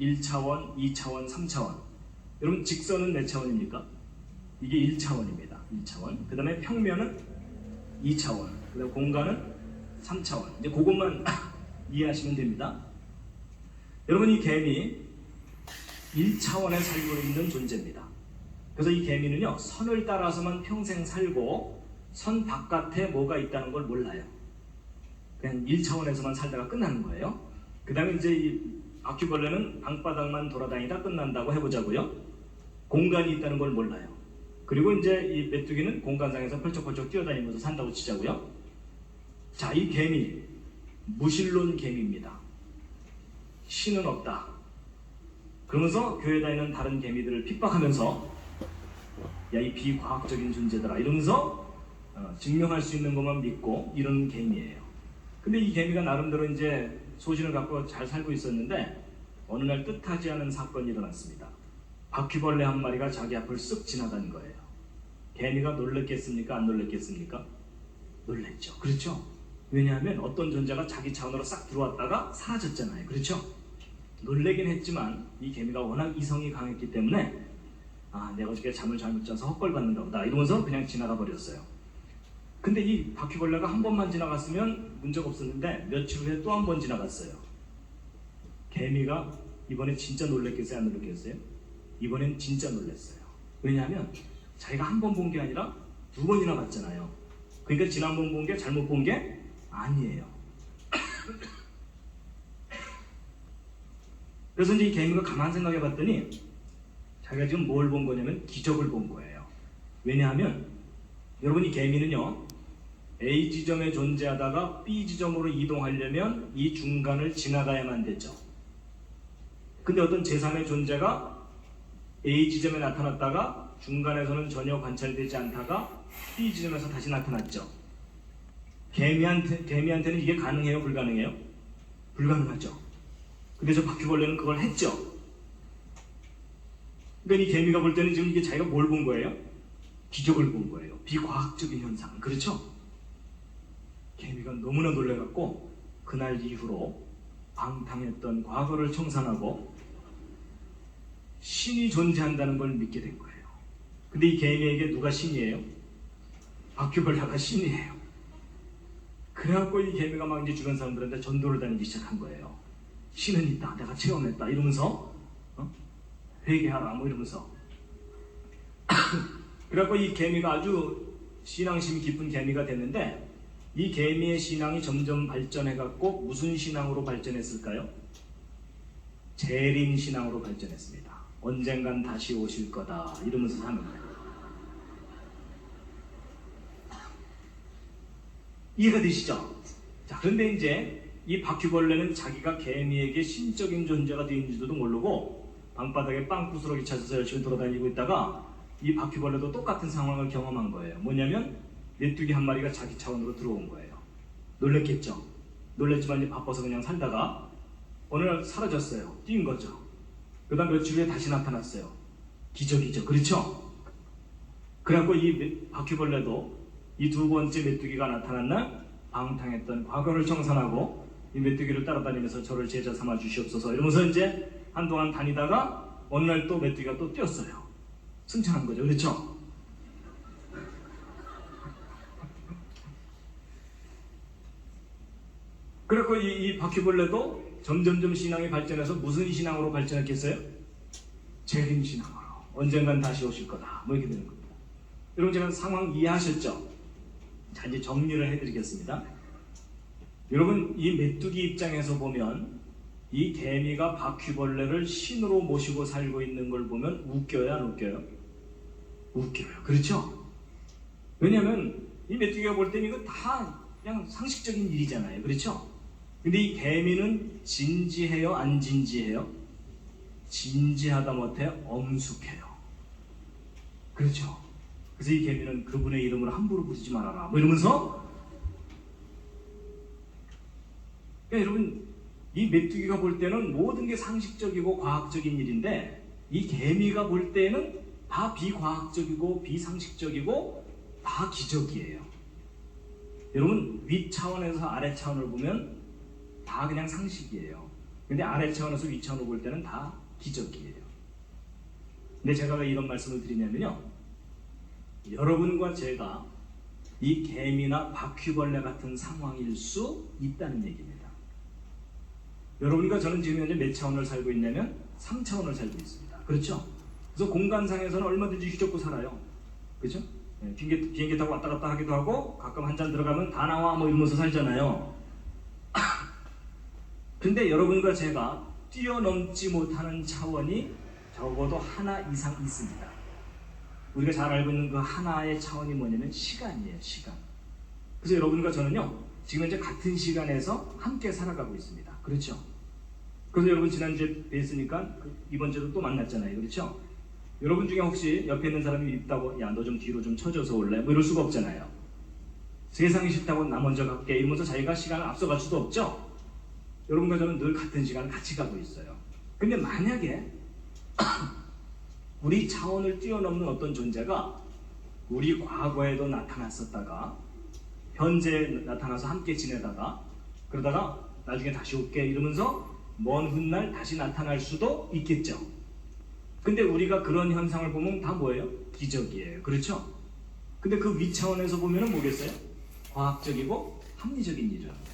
1차원, 2차원, 3차원. 여러분 직선은 몇 차원입니까? 이게 1차원입니다. 1차원. 그 다음에 평면은 2차원. 그 다음에 공간은 3차원. 이제 그것만 이해하시면 됩니다. 여러분 이 개미 1차원에 살고 있는 존재입니다. 그래서 이 개미는요 선을 따라서만 평생 살고 선 바깥에 뭐가 있다는 걸 몰라요. 그냥 1차원에서만 살다가 끝나는 거예요. 그 다음에 이제 이 바퀴벌레는 방바닥만 돌아다니다 끝난다고 해보자고요. 공간이 있다는 걸 몰라요. 그리고 이제 이 메뚜기는 공간상에서 펄쩍펄쩍 뛰어다니면서 산다고 치자고요. 자, 이 개미 무신론 개미입니다. 신은 없다. 그러면서 교회 다니는 다른 개미들을 핍박하면서 야 이 비과학적인 존재들아 이러면서 어, 증명할 수 있는 것만 믿고 이런 개미예요. 근데 이 개미가 나름대로 이제 소신을 갖고 잘 살고 있었는데 어느 날 뜻하지 않은 사건이 일어났습니다. 바퀴벌레 한 마리가 자기 앞을 쓱 지나간 거예요. 개미가 놀랬겠습니까? 안 놀랬겠습니까? 놀랬죠. 그렇죠? 왜냐하면 어떤 존재가 자기 차원으로 싹 들어왔다가 사라졌잖아요. 그렇죠? 놀래긴 했지만 이 개미가 워낙 이성이 강했기 때문에 아 내가 어저께 잠을 잘못 자서 헛걸 받는다 보다 이러면서 그냥 지나가 버렸어요. 근데 이 바퀴벌레가 한 번만 지나갔으면 문제가 없었는데 며칠 후에 또 한 번 지나갔어요. 개미가 이번에 진짜 놀랬겠어요? 안 놀랬겠어요? 이번엔 진짜 놀랐어요. 왜냐하면 자기가 한 번 본 게 아니라 두 번이나 봤잖아요. 그러니까 지난번 본 게 잘못 본 게 아니에요. 그래서 이제 이 개미가 가만 생각해 봤더니 자기가 지금 뭘 본 거냐면 기적을 본 거예요. 왜냐하면 여러분 이 개미는요 A 지점에 존재하다가 B 지점으로 이동하려면 이 중간을 지나가야만 되죠. 근데 어떤 제3의 존재가 A 지점에 나타났다가 중간에서는 전혀 관찰되지 않다가 B 지점에서 다시 나타났죠. 개미한테, 개미한테는 이게 가능해요? 불가능해요? 불가능하죠. 저 바퀴벌레는 그걸 했죠. 그러니까 이 개미가 볼 때는 지금 이게 자기가 뭘 본 거예요? 기적을 본 거예요. 비과학적인 현상. 그렇죠? 개미가 너무나 놀래갖고 그날 이후로 방탕했던 과거를 청산하고 신이 존재한다는 걸 믿게 된 거예요. 근데 이 개미에게 누가 신이에요? 바퀴벌레가 신이에요. 그래갖고 이 개미가 막 이제 주변 사람들한테 전도를 다니기 시작한 거예요. 신은 있다. 내가 체험했다. 이러면서 어? 회개하라. 뭐 이러면서 그래갖고 이 개미가 아주 신앙심이 깊은 개미가 됐는데 이 개미의 신앙이 점점 발전해갖고 무슨 신앙으로 발전했을까요? 재림 신앙으로 발전했습니다. 언젠간 다시 오실 거다 이러면서 사는 거예요. 이해가 되시죠? 자 그런데 이제 이 바퀴벌레는 자기가 개미에게 신적인 존재가 되는지도 모르고 방바닥에 빵구스러기 찾아서 열심히 돌아다니고 있다가 이 바퀴벌레도 똑같은 상황을 경험한 거예요. 뭐냐면 메뚜기 한 마리가 자기 차원으로 들어온 거예요. 놀랬겠죠? 놀랬지만 바빠서 그냥 살다가 어느 날 사라졌어요. 뛴 거죠. 그 다음 며칠 후에 다시 나타났어요. 기적이죠. 그렇죠? 그래갖고 이 메- 바퀴벌레도 이 두 번째 메뚜기가 나타난 날 방탕했던 과거를 청산하고 이 메뚜기를 따라다니면서 저를 제자 삼아 주시옵소서 이러면서 이제 한동안 다니다가 어느 날 또 메뚜기가 또 뛰었어요. 승천한 거죠. 그렇죠? 그리고 이, 이 바퀴벌레도 점점점 신앙이 발전해서 무슨 신앙으로 발전했겠어요? 재림 신앙으로. 언젠간 다시 오실 거다. 뭐 이렇게 되는 겁니다. 여러분 제가 상황 이해하셨죠? 자 이제 정리를 해드리겠습니다. 여러분 이 메뚜기 입장에서 보면 이 개미가 바퀴벌레를 신으로 모시고 살고 있는 걸 보면 웃겨요 안 웃겨요? 웃겨요. 그렇죠? 왜냐하면 이 메뚜기가 볼 때는 이거 다 그냥 상식적인 일이잖아요. 그렇죠? 근데 이 개미는 진지해요? 안 진지해요? 진지하다 못해 엄숙해요. 그렇죠? 그래서 이 개미는 그분의 이름을 함부로 부르지 말아라. 뭐 이러면서 그러니까 여러분 이 메뚜기가 볼 때는 모든 게 상식적이고 과학적인 일인데 이 개미가 볼 때는 다 비과학적이고 비상식적이고 다 기적이에요. 여러분 위 차원에서 아래 차원을 보면 다 그냥 상식이에요. 근데 아래 차원에서 위 차원으로 볼 때는 다 기적이에요. 근데 제가 왜 이런 말씀을 드리냐면요. 여러분과 제가 이 개미나 바퀴벌레 같은 상황일 수 있다는 얘기입니다. 여러분과 저는 지금 현재 몇 차원을 살고 있냐면 3차원을 살고 있습니다. 그렇죠? 그래서 공간상에서는 얼마든지 휘젓고 살아요. 그렇죠? 예, 비행기, 비행기 타고 왔다 갔다 하기도 하고 가끔 한 잔 들어가면 다 나와 뭐 이러면서 살잖아요. 근데 여러분과 제가 뛰어넘지 못하는 차원이 적어도 하나 이상 있습니다. 우리가 잘 알고 있는 그 하나의 차원이 뭐냐면 시간이에요, 시간. 그래서 여러분과 저는요, 지금 현재 같은 시간에서 함께 살아가고 있습니다. 그렇죠? 그래서 여러분 지난주에 뵀으니까 그 이번 주도 또 만났잖아요. 그렇죠? 여러분 중에 혹시 옆에 있는 사람이 있다고 야 너 좀 뒤로 좀 쳐줘서 올래? 뭐 이럴 수가 없잖아요. 세상이 싫다고 나 먼저 갈게 이러면서 자기가 시간을 앞서갈 수도 없죠. 여러분과 저는 늘 같은 시간을 같이 가고 있어요. 근데 만약에 우리 차원을 뛰어넘는 어떤 존재가 우리 과거에도 나타났었다가 현재 나타나서 함께 지내다가 그러다가 나중에 다시 올게 이러면서 먼 훗날 다시 나타날 수도 있겠죠. 근데 우리가 그런 현상을 보면 다 뭐예요? 기적이에요. 그렇죠? 근데 그 위차원에서 보면은 뭐겠어요? 과학적이고 합리적인 일이라는.